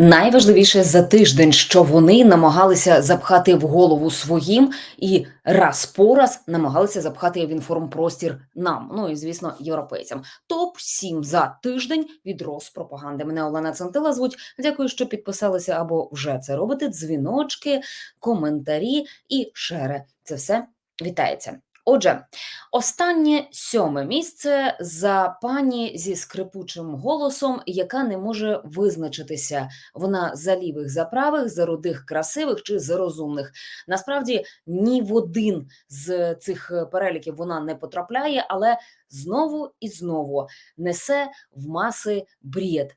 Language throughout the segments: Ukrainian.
Найважливіше за тиждень, що вони намагалися запхати в голову своїм і раз по раз намагалися запхати в інформпростір нам, ну і звісно, європейцям. Топ 7 за тиждень від Роспропаганди. Мене Олена Центила звуть. Дякую, що підписалися або вже це робите. Дзвіночки, коментарі і шери. Це все вітається. Отже, останнє сьоме місце за пані зі скрипучим голосом, яка не може визначитися. Вона за лівих, за правих, за рудих, красивих чи за розумних. Насправді ні в один з цих переліків вона не потрапляє, але знову і знову несе в маси бред.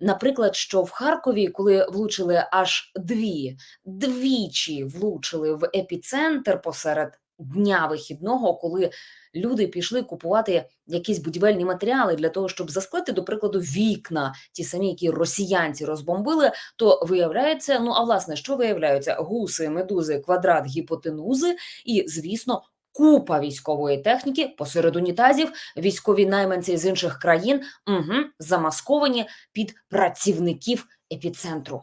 Наприклад, що в Харкові, коли влучили аж дві, двічі влучили в епіцентр посеред дня вихідного, коли люди пішли купувати якісь будівельні матеріали для того, щоб засклити, до прикладу, вікна, ті самі, які росіянці розбомбили, то виявляється, ну а власне, що виявляється? Гуси, медузи, квадрат, гіпотенузи і, звісно. Купа військової техніки посеред унітазів, військові найманці з інших країн угу, замасковані під працівників епіцентру.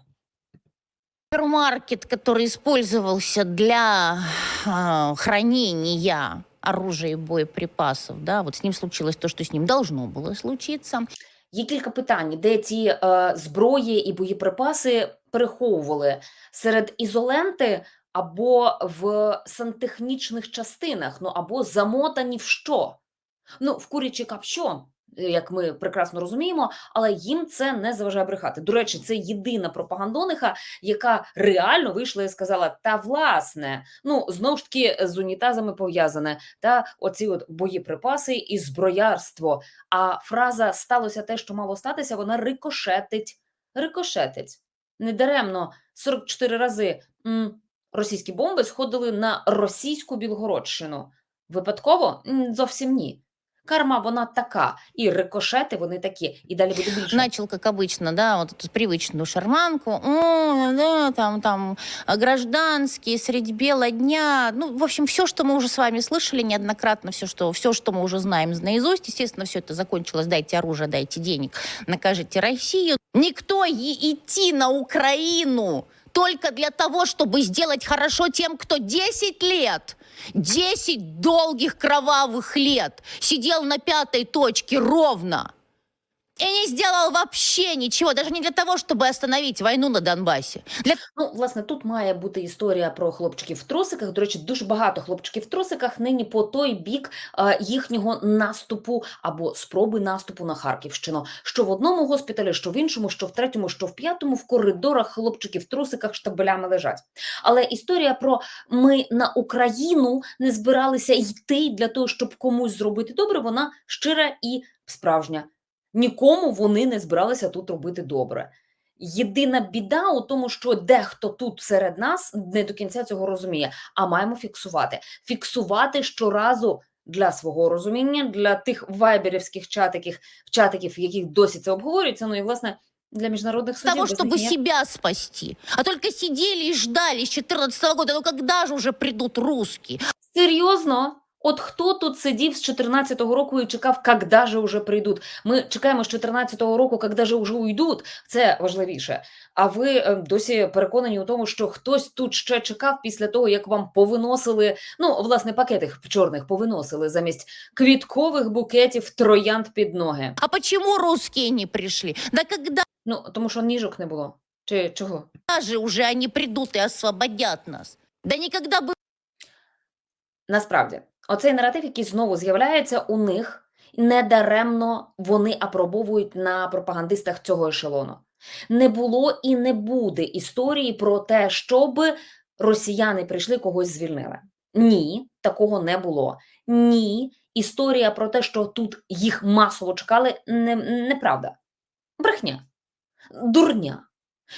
Супермаркет, который использовался для а, хранения оружия и боеприпасов, да, вот с ним случилось то, что с ним должно было случиться. Є кілька питань, де ці е, зброї і боєприпаси переховували серед ізоленти або в сантехнічних частинах, ну або замотані в що? Ну, в курячі капщо, е, як ми прекрасно розуміємо, але їм це не заважає брехати. До речі, це єдина пропагандониха, яка реально вийшла і сказала: та власне, ну знову ж таки з унітазами пов'язане, та оці от боєприпаси і зброярство. А фраза сталося те, що мало статися, вона рикошетить. Рикошетить. Недаремно 44 рази м, російські бомби сходили на російську Білгородщину. Випадково? Зовсім ні. Карма вона така, і рикошети вони такі, і далі буде більше. Начал, как обычно, да, вот эту привычную шарманку, «О, да, там, там, а, гражданские, средь бела дня, ну, в общем, все, что мы уже с вами слышали неоднократно, все, что, все, что мы уже знаем наизусть, естественно, все это закончилось, дайте оружие, дайте денег, накажите Россию. Никто и идти на Украину только для того, чтобы сделать хорошо тем, кто 10 лет, 10 долгих кровавых лет сидел на пятой точке ровно и не сделал вообще ничего, даже не для того, чтобы остановить войну на Донбассе. Для Ну, власне, тут має бути історія про хлопчиків в трусиках. До речі, дуже багато хлопчиків в трусиках нині по той бік е, їхнього наступу або спроби наступу на Харківщину. Що в одному госпіталі, що в іншому, що в третьому, що в п'ятому, в коридорах хлопчики в трусиках штабелями лежать. Але історія про ми на Україну не збиралися йти для того, щоб комусь зробити добре, вона щира і справжня. Нікому вони не збиралися тут робити добре. Єдина біда у тому, що дехто тут серед нас не до кінця цього розуміє, а маємо фіксувати. Фіксувати щоразу для свого розуміння, для тих вайберівських чатиків, чатиків, в яких досі це обговорюється, ну і власне для міжнародних судів. того, чтобы ніяк. себя спасти. А только сидели и ждали с 2014 года. Ну когда же уже придут русские? Серйозно? От хто тут сидів з 14-го року і чекав, когда же уже прийдуть? Ми чекаємо з 14-го року, когда же уже уйдуть. Це важливіше. А ви е, досі переконані у тому, що хтось тут ще чекав після того, як вам повиносили, ну, власне, пакети чорних повиносили замість квіткових букетів троянд під ноги. А почему русские не пришли? Да когда Ну, тому що ніжок не було. Чи чого? же уже они придут и освободят нас? Да никогда бы Насправді, оцей наратив, який знову з'являється у них, недаремно вони апробовують на пропагандистах цього ешелону. Не було і не буде історії про те, щоб росіяни прийшли когось звільнили. Ні, такого не було. Ні, історія про те, що тут їх масово чекали, не, неправда. Брехня, дурня,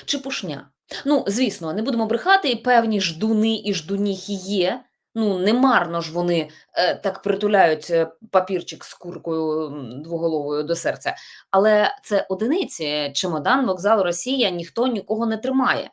чепушня. Ну, звісно, не будемо брехати, певні ждуни і ждуніхи є. Ну, не марно ж вони е, так притуляють е, папірчик з куркою двоголовою до серця. Але це одиниці. Чемодан, вокзал, Росія, ніхто нікого не тримає.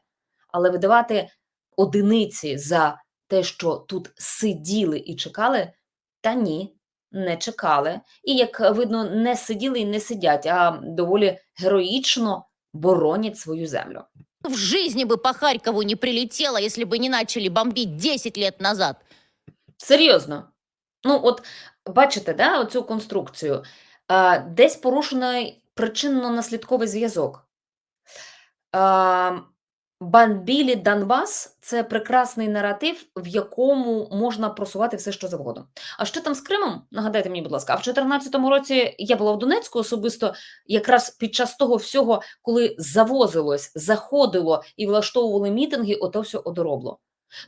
Але видавати одиниці за те, що тут сиділи і чекали, та ні, не чекали. І, як видно, не сиділи і не сидять, а доволі героїчно боронять свою землю. В жизни бы по Харькову не прилетело, если бы не начали бомбить 10 лет назад. Серйозно. Ну, от бачите, да, оцю конструкцію. А, десь порушений причинно-наслідковий зв'язок. А, Банбілі Донбас це прекрасний наратив, в якому можна просувати все, що завгодно. А що там з Кримом? Нагадайте мені, будь ласка, а в 2014 році я була в Донецьку особисто якраз під час того всього, коли завозилось, заходило і влаштовували мітинги, ото все одоробло.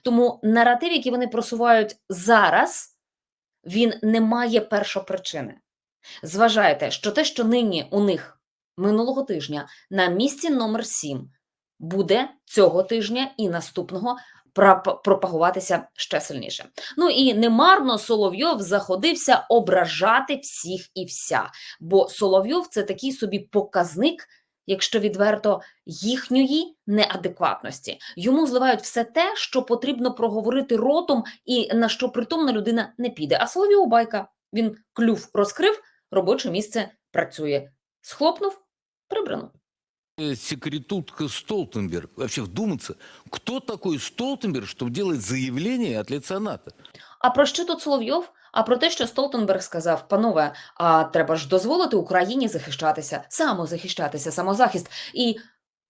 Тому наратив, який вони просувають зараз, він не має першопричини. Зважайте, що те, що нині у них минулого тижня на місці номер 7 буде цього тижня і наступного пропагуватися ще сильніше. Ну і немарно Соловйов заходився ображати всіх і вся, бо Соловйов це такий собі показник, якщо відверто, їхньої неадекватності. Йому зливають все те, що потрібно проговорити ротом, і на що притомна людина не піде. А Соловйов байка. Він клюв розкрив, робоче місце працює. Схлопнув, прибрано. Э, секретутка Столтенберг. Вообще вдуматься, кто такой Столтенберг, чтобы делать заявление от лица НАТО? А про що тут Соловйов? А про те, що Столтенберг сказав, панове, а треба ж дозволити Україні захищатися, самозахищатися, самозахист. І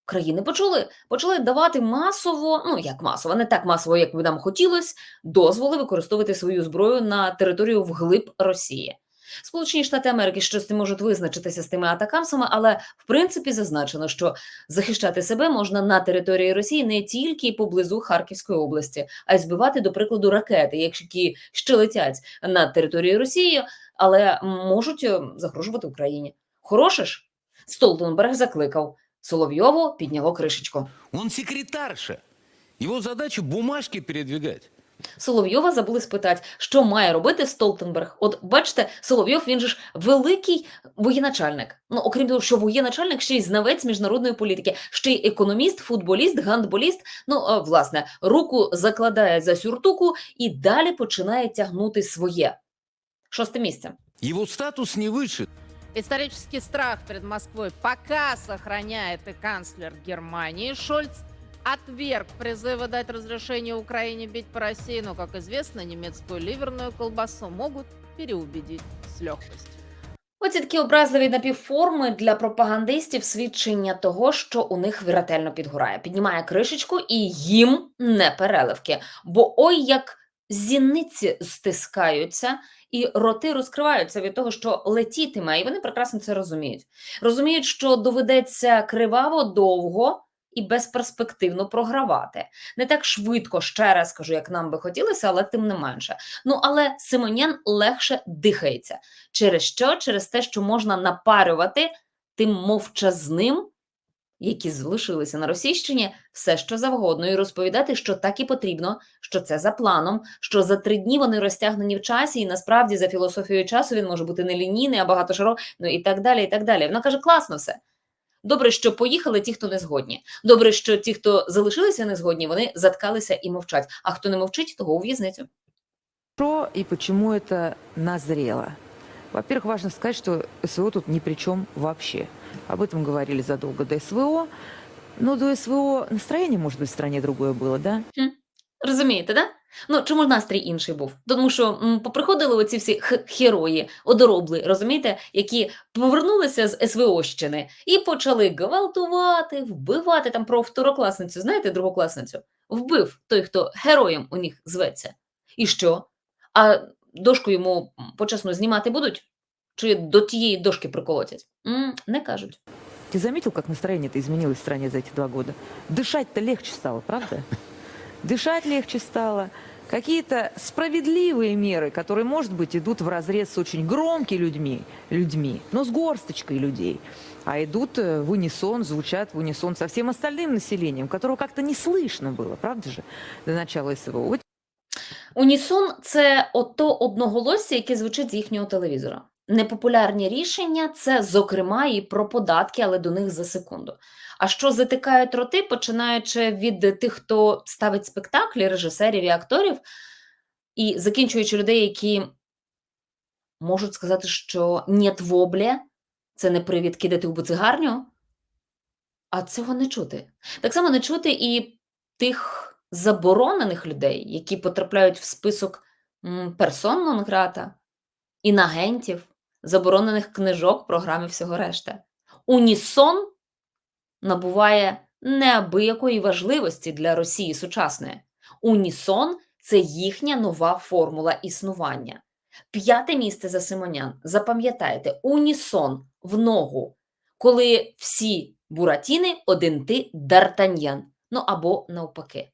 країни почули, почали давати масово, ну як масово, не так масово, як би нам хотілося, дозволи використовувати свою зброю на територію вглиб Росії. Сполучені Штати Америки щось не можуть визначитися з тими атакамсами, але в принципі зазначено, що захищати себе можна на території Росії не тільки поблизу Харківської області, а й збивати, до прикладу, ракети, які ще летять над територією Росії, але можуть е, загрожувати Україні. Хороше ж? Столтенберг закликав. Соловйову підняло кришечку. Он секретарша. Его задача бумажки передвигать. Соловйова забули спитати, що має робити Столтенберг. От бачите, Соловйов він же ж великий воєначальник. Ну, окрім того, що воєначальник, ще й знавець міжнародної політики, ще й економіст, футболіст, гандболіст. Ну, власне, руку закладає за сюртуку і далі починає тягнути своє. Шосте місце. Его статус не выше. Исторический страх перед Москвой пока сохраняет и канцлер Германии Шольц. Отверг призывы дать разрешение Украине бить по России, но, как известно, немецкую ливерную колбасу могут переубедить с легкостью. Оці такі образливі напівформи для пропагандистів свідчення того, що у них ретельно підгорає. Піднімає кришечку і їм не переливки. Бо ой, як зіниці стискаються, і роти розкриваються від того, що летітиме, і вони прекрасно це розуміють. Розуміють, що доведеться криваво, довго і безперспективно програвати. Не так швидко, ще раз кажу, як нам би хотілося, але тим не менше. Ну але Симонян легше дихається. Через що? Через те, що можна напарювати тим мовчазним, які залишилися на Російщині, все що завгодно, і розповідати, що так і потрібно, що це за планом, що за три дні вони розтягнені в часі, і насправді за філософією часу він може бути не лінійний, а багато багатошаров, ну і так далі. і так далі. Вона каже: класно все. Добре, що поїхали ті, хто не згодні. Добре, що ті, хто залишилися не згодні, вони заткалися і мовчать. А хто не мовчить, того у в'язницю. Что и почему это назрело? Во-первых, важно сказать, что СВО тут ни при чем вообще. Об этом говорили задолго до СВО. Но до СВО настроение, может быть, в стране другое было, да? Розумієте, да? Ну, чому настрій інший був? Тому що м, поприходили оці всі х- герої, одоробли, розумієте, які повернулися з СВОщини і почали гвалтувати, вбивати там про второкласницю, знаєте, другокласницю? Вбив той, хто героєм у них зветься. І що? А дошку йому м, почесно знімати будуть? Чи до тієї дошки приколотять? М, не кажуть. Ты заметил, как настроение-то изменилось в стране за эти два года? Дышать-то легче стало, правда? Дышать легче стало. Какие-то справедливые меры, которые, может быть, идут в разрез с очень громкими людьми, людьми, но с горсточкой людей, а идут э, в унисон, звучат в унисон со всем остальным населением, которого как-то не слышно было, правда же, до начала СВО. Вот Унісон це ото одноголосся, яке звучить з їхнього телевізора. Непопулярні рішення це, зокрема, і про податки, але до них за секунду. А що затикають роти, починаючи від тих, хто ставить спектаклі, режисерів і акторів, і закінчуючи людей, які можуть сказати, що «нєт вобле» – це не привід кидати в буцигарню. А цього не чути. Так само не чути і тих заборонених людей, які потрапляють в список персон нон грата, інагентів, заборонених книжок, програм і всього решта. Унісон набуває неабиякої важливості для Росії сучасної. Унісон це їхня нова формула існування. П'яте місце за Симонян. Запам'ятайте, унісон в ногу, коли всі буратіни, один ти Д'Артаньян. Ну або навпаки.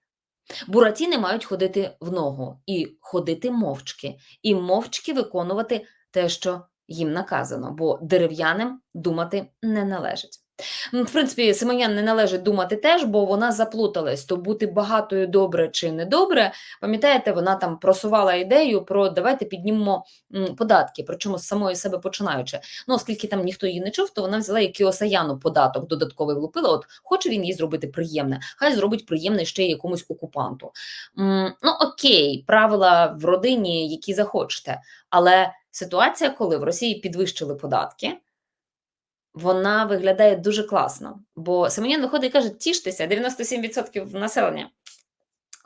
Буратіни мають ходити в ногу і ходити мовчки, і мовчки виконувати те, що їм наказано, бо дерев'яним думати не належить. В принципі, Симонян не належить думати теж, бо вона заплуталась, то бути багатою добре чи не добре. Пам'ятаєте, вона там просувала ідею про давайте піднімемо податки, причому з самої себе починаючи. Ну, оскільки там ніхто її не чув, то вона взяла і Кіосаяну податок додатковий влупила. От хоче він їй зробити приємне, хай зробить приємне ще й якомусь окупанту. Ну окей, правила в родині, які захочете, але ситуація, коли в Росії підвищили податки. Вона виглядає дуже класно, бо Семенян виходить і каже: тіштеся, 97% населення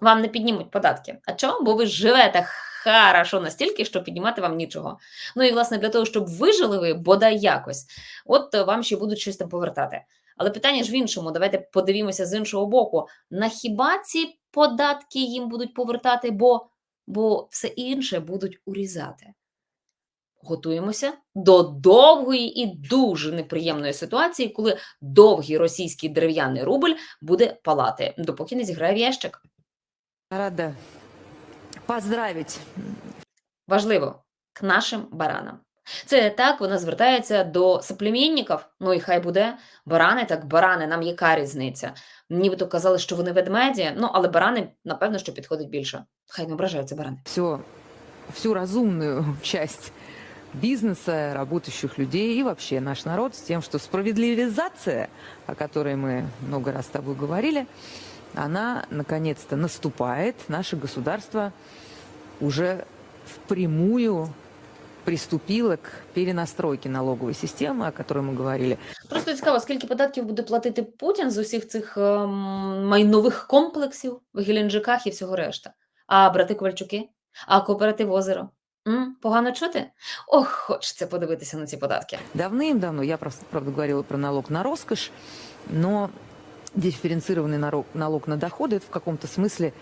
вам не піднімуть податки. А чому? Бо ви живете хорошо настільки, що піднімати вам нічого. Ну і власне для того, щоб вижили ви бодай якось, от е, вам ще будуть щось там повертати. Але питання ж в іншому. Давайте подивімося з іншого боку. На хіба ці податки їм будуть повертати, бо, бо все інше будуть урізати. Готуємося до довгої і дуже неприємної ситуації, коли довгий російський дерев'яний рубль буде палати, допоки не зіграє в ящик. Рада поздравить Важливо к нашим баранам. Це так вона звертається до соплемінників. Ну і хай буде барани, так барани, нам яка різниця? Нібито казали, що вони ведмеді, ну але барани, напевно, що підходить більше. Хай не ображаються барани. все, всю разумную часть бизнеса, работающих людей и вообще наш народ с тем, что справедливизация, о которой мы много раз с тобой говорили, она наконец-то наступает. Наше государство уже впрямую приступило к перенастройке налоговой системы, о которой мы говорили. Просто цікаво, скільки податків буде платити Путін з усіх цих ем, майнових комплексів в Геленджиках і всього решта. А брати Ковальчуки? А кооператив озеро? М? Погано чути? Ох, хочеться подивитися на ці податки. Давным-давно, я просто, правда, говорила про налог на роскошь, но дифференцированный налог, налог на доходы это в каком-то смысле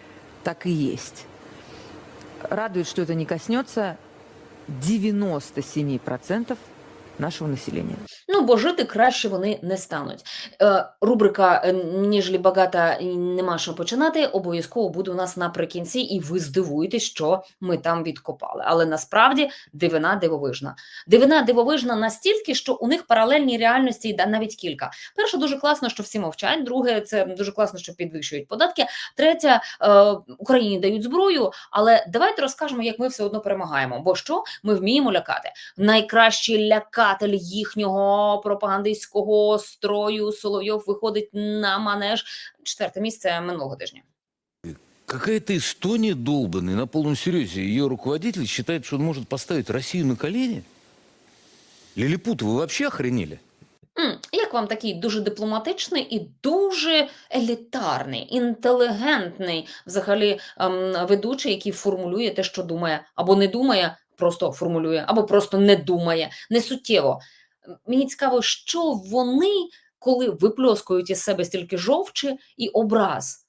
так и есть. Радует, что это не коснется 97% нашего населения. Ну, бо жити краще вони не стануть. Е, рубрика е, «Ніжлі багата нема що починати» обов'язково буде у нас наприкінці, і ви здивуєтесь, що ми там відкопали. Але насправді дивина дивовижна. Дивина дивовижна настільки, що у них паралельні реальності навіть кілька. Перше, дуже класно, що всі мовчать. Друге, це дуже класно, що підвищують податки. Третє, е, Україні дають зброю. Але давайте розкажемо, як ми все одно перемагаємо. Бо що ми вміємо лякати? Найкращий лякатель їхнього пропагандистського строю Соловйов виходить на манеж. Четверте місце минулого тижня. Какая-то Эстония долбанная, на полном серьезе. Ее руководитель считает, что он может поставить Россию на колени? Лилипут, вы вообще охренели? Як вам такий дуже дипломатичний і дуже елітарний, інтелігентний взагалі ем, ведучий, який формулює те, що думає, або не думає, просто формулює, або просто не думає, не суттєво. Мені цікаво, що вони, коли випльоскують із себе стільки жовчі і образ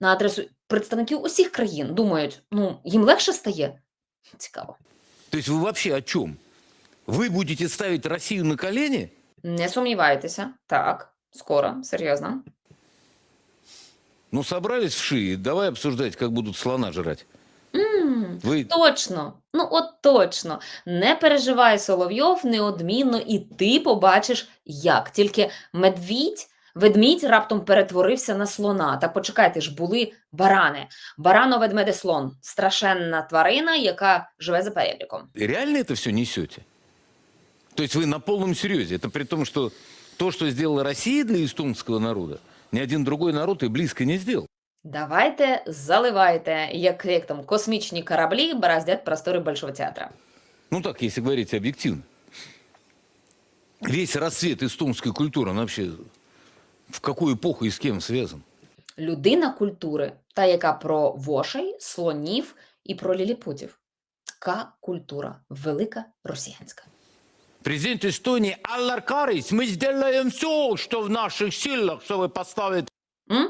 на адресу представників усіх країн, думають, ну їм легше стає. Цікаво. То есть вы вообще о чем? Вы будете ставить Россию на колени? Не сумнівайтеся, так, скоро, серйозно. Ну, собрались в шире, давай обсуждать, как будут слона жрать. М, Вы Точно, ну от точно. Не переживай, Соловйов, неодмінно, і ти побачиш, як. Тільки медвідь, ведмідь раптом перетворився на слона. Та почекайте ж, були барани. Барано-ведмедеслон – страшенна тварина, яка живе за переліком. реально это все несете? То есть вы на полном серьезе? Это при том, что то, что сделала Россия для эстонского народа, ни один другой народ и близко не сделал. Давайте заливайте, як, як там космічні кораблі бороздять простори Большого театра. Ну так, если говорить объективно. Весь расцвет эстонской культуры, он вообще в какую эпоху и с кем связан. Людина культури, та, яка про вошей, слонів і про ліліпутів. Така культура велика росіянська. Президент Эстонии Аллар Карис, мы сделаем все, что в наших силах, чтобы поставить М?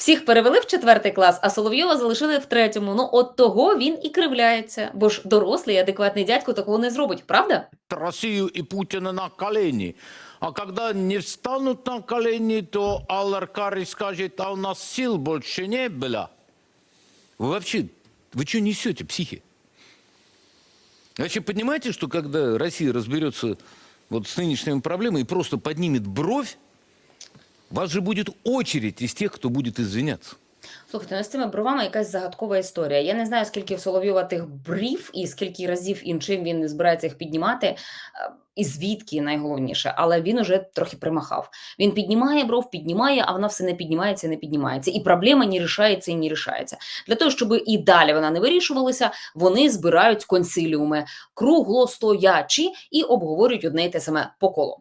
Всіх перевели в четвертий клас, а Соловйова залишили в третьому. Ну, от того він і кривляється, бо ж дорослий, адекватний дядько такого не зробить, правда? Россию и Путина на колени. А когда не встанут на колени, то Аллар Карис скажет, а у нас сил больше не было. Вы вообще, вы что несете, психи? Вообще понимаете, что когда Россия разберется вот с нынешними проблемами и просто поднимет бровь, у вас же будет очередь из тех, кто будет извиняться. Слухайте, ну з цими бровами якась загадкова історія. Я не знаю, скільки Соловйова тих брів і скільки разів і чим він збирається їх піднімати, е, і звідки найголовніше, але він уже трохи примахав. Він піднімає бров, піднімає, а вона все не піднімається і не піднімається. І проблема не рішається і не рішається. Для того, щоб і далі вона не вирішувалася, вони збирають консиліуми круглостоячі і обговорюють одне й те саме по колу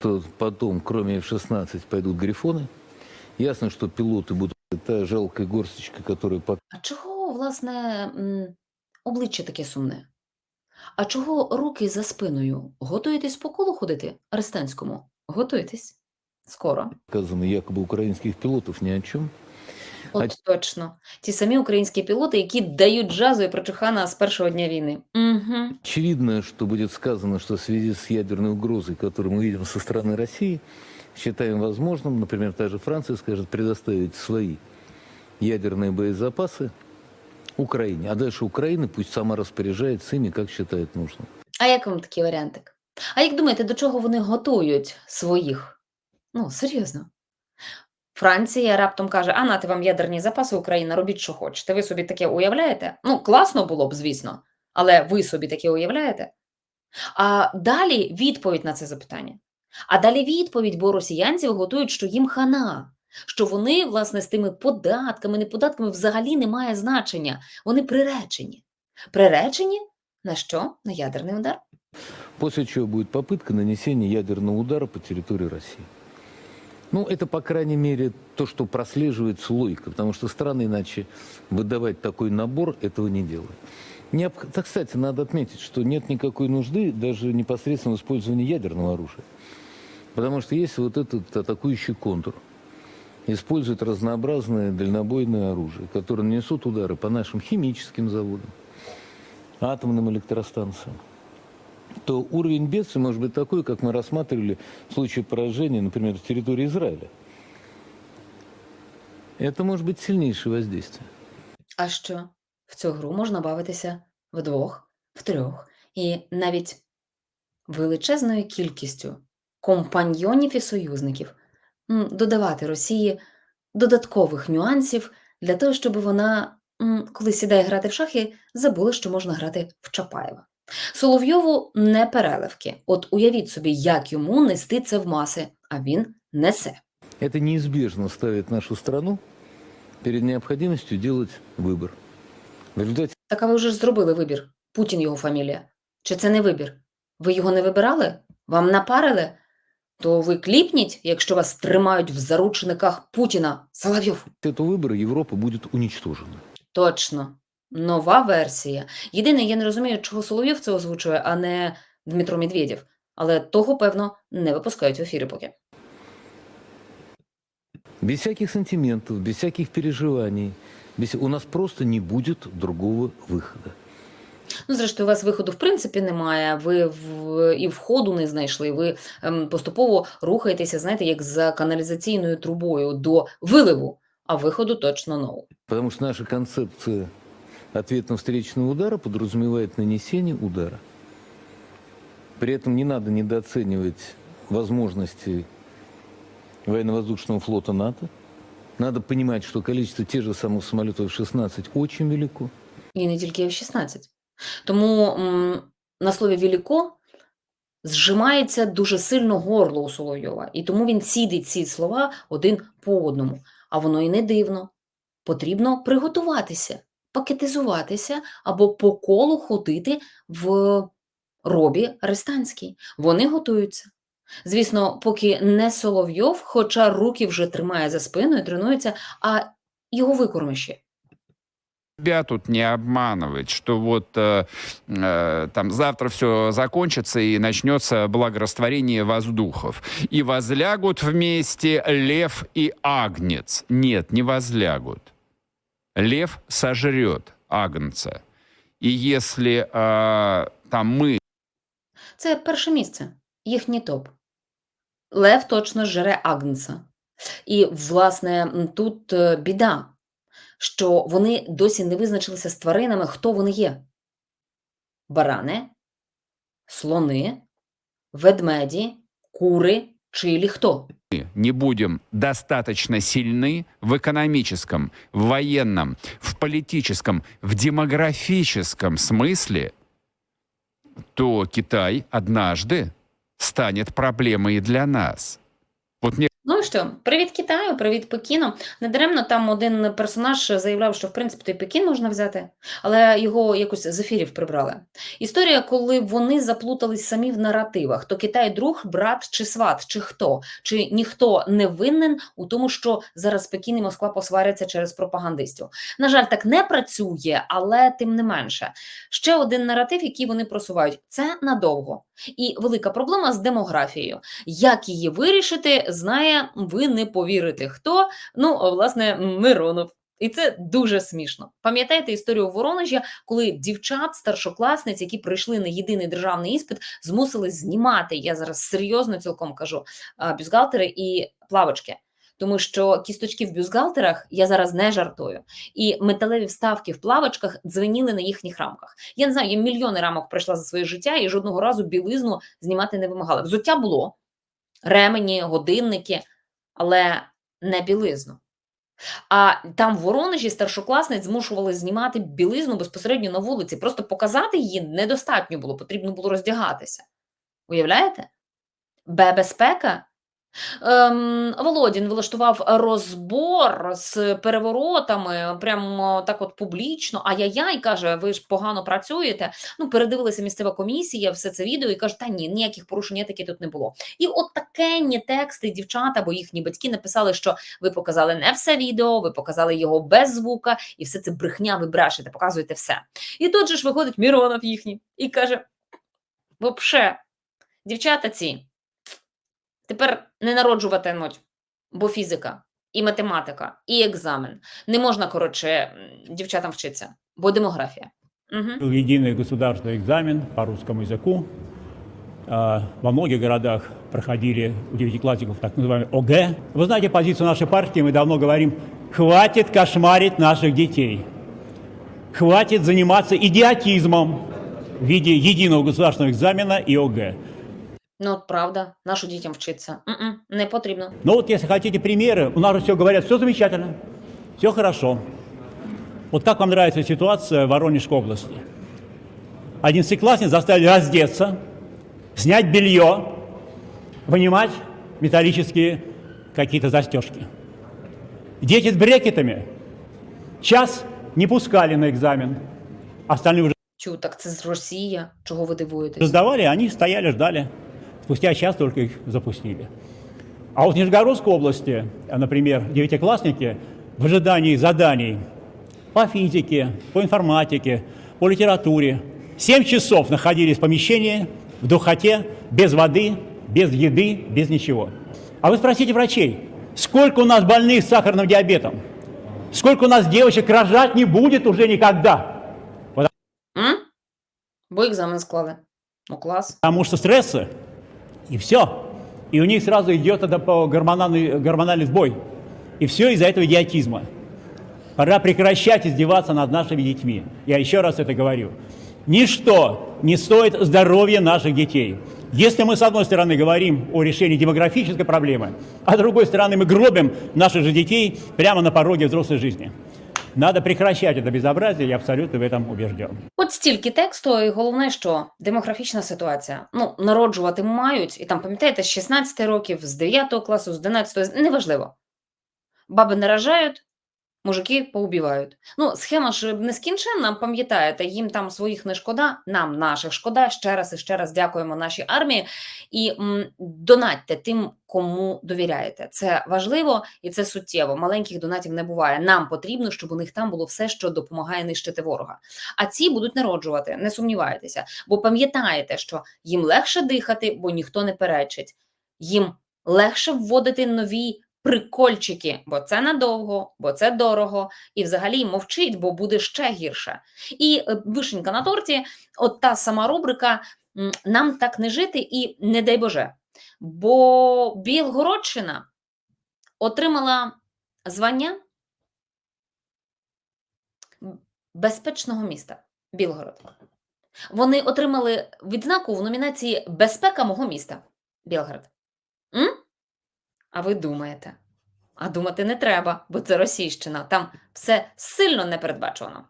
То потом, кроме F-16, пойдут грифоны. Ясно, что пилоты будут та жалкая горсточка, которая пока А чого, власне, м, обличчя таке сумне? А чого руки за спиною? Готуєтесь по колу ходити арестантському? Готуєтесь. Скоро. сказано якобы украинских пилотов ни о чем. От точно. Ті самі українські пілоти, які дають джазу і прочухана з першого дня війни. Угу. Очевидно, что будет сказано, что в связи с ядерной угрозой, которую мы видим со стороны России, считаем возможным, например, та же Франция скажет, предоставить свои ядерные боезапасы Украине. А дальше Украина пусть сама распоряжается ими, как считает нужным. А як вам такий варіантик? А як думаєте, до чого вони готують своїх? Ну, серйозно. Франція раптом каже: а нати вам ядерні запаси, Україна, робіть, що хочете. Ви собі таке уявляєте? Ну, класно було б, звісно, але ви собі таке уявляєте? А далі відповідь на це запитання. А далі відповідь, бо росіянців готують, що їм хана, що вони, власне, з тими податками, не податками взагалі не має значення. Вони приречені. Приречені на що? На ядерний удар. После чего будет попытка нанесения ядерного удара по территории России. Ну, это, по крайней мере, то, что прослеживается логика, потому что страны иначе выдавать такой набор этого не делают. Необх- Так, кстати, надо отметить, что нет никакой нужды даже непосредственно в использовании ядерного оружия. Потому что есть вот этот атакующий контур. Используют разнообразное дальнобойное оружие, которое нанесут удары по нашим химическим заводам, атомным электростанциям то уровень бедствия может быть такой, как мы рассматривали в случае поражения, например, в территории Израиля. Это может быть сильнейшее воздействие. А що? В цю гру можна бавитися вдвох, втрьох і навіть величезною кількістю компаньйонів і союзників м, додавати Росії додаткових нюансів для того, щоб вона, м, коли сідає грати в шахи, забула, що можна грати в Чапаєва. Соловйову не переливки. От уявіть собі, як йому нести це в маси, а він несе. Это неизбежно ставит нашу страну перед необходимостью делать выбор. В результате Так а ви вже ж зробили вибір. Путін його фамілія. Чи це не вибір? Ви його не вибирали? Вам напарили? То ви кліпніть, якщо вас тримають в заручниках Путіна. Соловйов. этого выбора Европа будет уничтожена. Точно. Нова версія. Єдине, я не розумію, чого Соловйов це озвучує, а не Дмитро Медведєв. Але того, певно, не випускають в ефірі поки. Без всяких сантиментов, без всяких переживаний. Без... У нас просто не будет другого выхода. Ну, зрештою, у вас виходу в принципі немає. Ви в і входу не знайшли. Ви ем, поступово рухаєтеся, знаєте, як за каналізаційною трубою до виливу, а виходу точно ноу. Потому что наша концепция ответно-встречного удара подразумевает нанесение удара. При этом не надо недооценивать возможности военно-воздушного флота НАТО. Надо понимать, что количество тех же самых самолетов F-16 очень велико. І не тільки F-16. Тому на слові «велико» зжимається дуже сильно горло у Соловйова, і тому він цідить ці слова один по одному. А воно і не дивно. Потрібно приготуватися, пакетизуватися або по колу ходити в робі арестантській. Вони готуються. Звісно, поки не Соловйов, хоча руки вже тримає за спиною, тренується, а його викормище. себя тут не обманывать, что вот э, э, там завтра все закончится и начнется благорастворение воздухов. И возлягут вместе лев и агнец. Нет, не возлягут. Лев сожрет агнца. И если э, там мы Це перше місце, їхній топ. Лев точно жре Агнца. І, власне, тут е, біда, що вони досі не визначилися з тваринами, хто вони є: барани, слони, ведмеді, кури чи хто. не будем достаточно сильны в экономическом, в военном, в политическом, в демографическом смысле, то Китай однажды станет проблемой для нас. Вот мне Що? Привіт Китаю, привіт Пекіну. Недаремно там один персонаж заявляв, що в принципі той Пекін можна взяти, але його якось з ефірів прибрали. Історія, коли вони заплутались самі в наративах: то Китай друг, брат чи сват, чи хто, чи ніхто не винен у тому, що зараз Пекін і Москва посваряться через пропагандистів. На жаль, так не працює, але тим не менше. Ще один наратив, який вони просувають, це надовго. І велика проблема з демографією. Як її вирішити, знає, ви не повірите хто. Ну, власне, Миронов. І це дуже смішно. Пам'ятаєте історію Воронежі, коли дівчат, старшокласниць, які прийшли на єдиний державний іспит, змусили знімати. Я зараз серйозно цілком кажу бюзгалтери і плавочки. Тому що кісточки в бюстгальтерах я зараз не жартую, і металеві вставки в плавочках дзвеніли на їхніх рамках. Я не знаю, я мільйони рамок пройшла за своє життя і жодного разу білизну знімати не вимагала. Взуття було, ремені, годинники, але не білизну. А там в Воронежі старшокласниць змушували знімати білизну безпосередньо на вулиці. Просто показати її недостатньо було, потрібно було роздягатися. Уявляєте? Бе безпека. Ем, Володін влаштував розбор з переворотами, прямо так от публічно. Ай-яй-яй, каже, ви ж погано працюєте. Ну, передивилася місцева комісія, все це відео і каже, та ні, ніяких порушень таки тут не було. І от такенні тексти дівчата, бо їхні батьки написали, що ви показали не все відео, ви показали його без звука, і все це брехня, ви брешете, показуєте все. І тут же ж виходить Міронов їхній і каже: Вообще, дівчата ці тепер не народжуватимуть, бо фізика, і математика, і екзамен. Не можна, коротше, м, дівчатам вчитися, бо демографія. Угу. Был единый государственный экзамен по русскому языку. А, Во многих городах проходили у девятиклассников так называемый ОГЭ. Вы знаете позицию нашей партии, мы давно говорим, хватит кошмарить наших детей. Хватит заниматься идиотизмом в виде единого государственного экзамена и ОГЭ. Ну, от правда, нашу дітям вчитися. М-м, не потрібно. Но вот если хотите примеры, у нас же все говорят, все замечательно, все хорошо. Вот как вам нравится ситуация в Воронежской области? Одиннадцатиклассниц заставили раздеться, снять белье, вынимать металлические какие-то застежки. Дети с брекетами час не пускали на экзамен. Остальные уже Чу, так це з Росія. Чого ви дивуєтесь? сдавали, они стояли, ждали. Спустя час только их запустили. А вот в Нижегородской области, а, например, девятиклассники в ожидании заданий по физике, по информатике, по литературе 7 часов находились в помещении, в духоте, без воды, без еды, без ничего. А вы спросите врачей, сколько у нас больных с сахарным диабетом? Сколько у нас девочек рожать не будет уже никогда? М? Бо екзамен склали. Ну, клас. Потому что стрессы, и все. И у них сразу идет это по гормональный, гормональный сбой. И все из-за этого идиотизма. Пора прекращать издеваться над нашими детьми. Я еще раз это говорю. Ничто не стоит здоровья наших детей. Если мы, с одной стороны, говорим о решении демографической проблемы, а с другой стороны, мы гробим наших же детей прямо на пороге взрослой жизни. Надо прекращать это безобразие, я абсолютно в этом убежден. От стільки тексту, і головне, що демографічна ситуація. Ну, народжувати мають, і там, пам'ятаєте, з 16 років, з 9 класу, з 11, неважливо. Баби не рожають, мужики поубивають. Ну, схема ж нескінченна, пам'ятаєте, їм там своїх не шкода, нам наших шкода. Ще раз і ще раз дякуємо нашій армії. І м, донатьте тим, кому довіряєте. Це важливо і це суттєво. Маленьких донатів не буває. Нам потрібно, щоб у них там було все, що допомагає нищити ворога. А ці будуть народжувати, не сумнівайтеся. Бо пам'ятаєте, що їм легше дихати, бо ніхто не перечить. Їм легше вводити нові прикольчики, бо це надовго, бо це дорого, і взагалі мовчить, бо буде ще гірше. І е, вишенька на торті, от та сама рубрика Нам так не жити і не дай Боже. Бо Білгородщина отримала звання безпечного міста Білгород. Вони отримали відзнаку в номінації Безпека мого міста Білгород. М? А ви думаєте? А думати не треба, бо це Російщина. Там все сильно непередбачувано.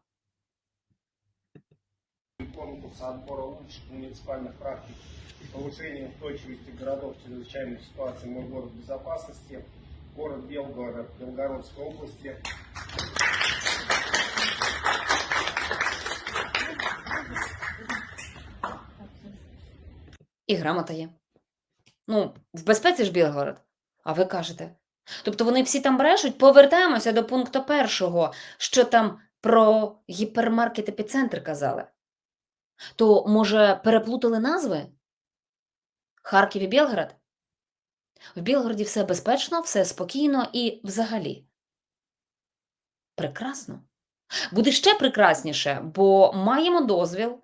конкурса отбора лучших муниципальных практик и повышения устойчивости городов в чрезвычайной ситуации «Мой город безопасности», город Белгород Белгородской области. І грамота є. Ну, в безпеці ж Білгород. А ви кажете. Тобто вони всі там брешуть, повертаємося до пункту першого, що там про гіпермаркет епіцентр казали. То, може, переплутали назви? Харків і Білгород? В Білгороді все безпечно, все спокійно і взагалі. Прекрасно. Буде ще прекрасніше, бо маємо дозвіл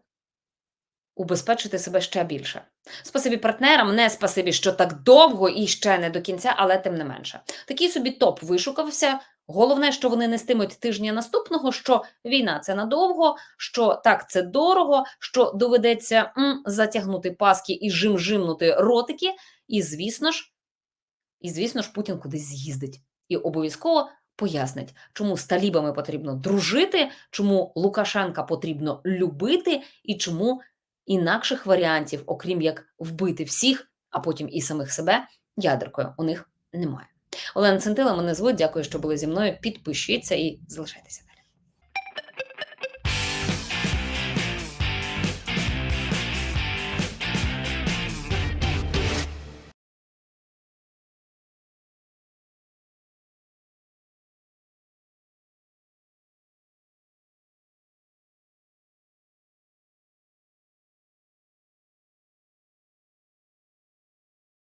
убезпечити себе ще більше. Спасибі партнерам, не спасибі, що так довго і ще не до кінця, але тим не менше. Такий собі топ вишукався. Головне, що вони нестимуть тижня наступного, що війна це надовго, що так це дорого, що доведеться м, затягнути паски і жим-жимнути ротики. І звісно ж, і звісно ж, Путін кудись з'їздить і обов'язково пояснить, чому з талібами потрібно дружити, чому Лукашенка потрібно любити, і чому інакших варіантів, окрім як вбити всіх, а потім і самих себе ядеркою, у них немає. Олена Центила мене звуть. Дякую, що були зі мною. Підпишіться і залишайтеся.